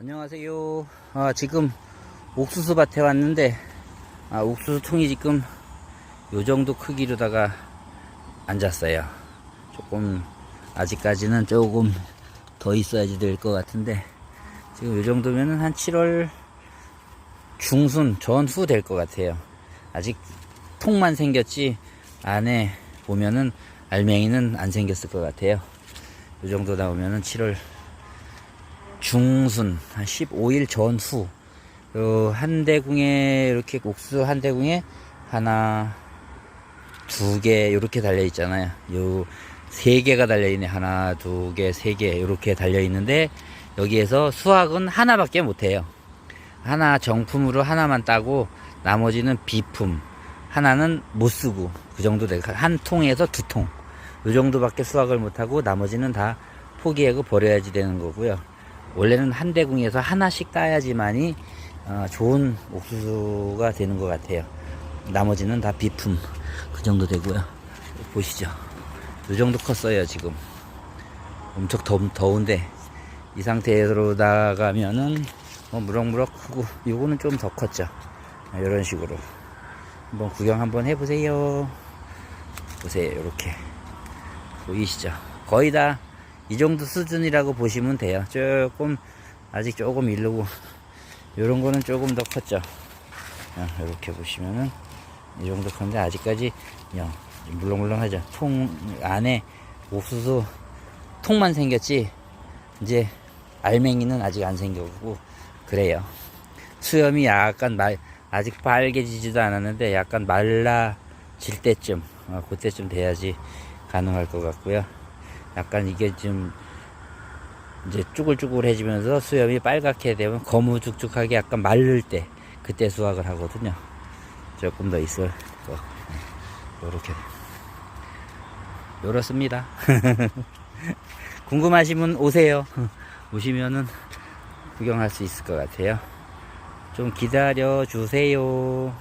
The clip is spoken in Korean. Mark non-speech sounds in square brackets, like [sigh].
안녕하세요. 아, 지금 옥수수 밭에 왔는데, 아, 옥수수 통이 지금 요 정도 크기로다가 앉았어요. 조금, 아직까지는 조금 더 있어야지 될 것 같은데, 지금 요 정도면은 한 7월 중순 전후 될 것 같아요. 아직 통만 생겼지, 안에 보면은 알맹이는 안 생겼을 것 같아요. 요 정도 나오면은 7월 중순 한 15일 전후 요 한대궁에 이렇게 옥수수 한 대궁에 하나 두 개 이렇게 달려 있잖아요. 요 세 개가 달려 있네. 하나 두 개 세 개 이렇게 달려 있는데 여기에서 수확은 하나밖에 못 해요. 하나 정품으로 하나만 따고 나머지는 비품. 하나는 못 쓰고 그 정도 돼한 통에서 두통요 정도밖에 수확을 못 하고 나머지는 다 포기하고 버려야지 되는 거고요 원래는 한 대궁에서 하나씩 따야지만이 어, 좋은 옥수수가 되는 것 같아요. 나머지는 다 비품 그 정도 되고요. 보시죠. 이 정도 컸어요 지금. 엄청 더, 더운데 이 상태로 나가면은 뭐 무럭무럭 크고 요거는 좀 더 컸죠. 이런 식으로 한번 구경 한번 해보세요. 보세요 이렇게 보이시죠? 거의 다 이 정도 수준이라고 보시면 돼요. 조금 아직 조금 이르고 요런 거는 조금 더 컸죠. 이렇게 보시면은 이 정도 컸는데 아직까지 물렁물렁하죠. 통 안에 옥수수 통만 생겼지 이제 알맹이는 아직 안 생겼고 그래요. 수염이 약간 말 아직 빨개지지도 않았는데 약간 말라질 때쯤 어, 그때쯤 돼야지 가능할 것 같고요. 약간 이게 좀 이제 쭈글쭈글해지면서 수염이 빨갛게 되면 거무죽죽하게 약간 마를 때 그때 수확을 하거든요. 조금 더 있을 거. 요렇게. 요렇습니다. [laughs] 궁금하시면 오세요. [laughs] 오시면은 구경할 수 있을 것 같아요. 좀 기다려 주세요.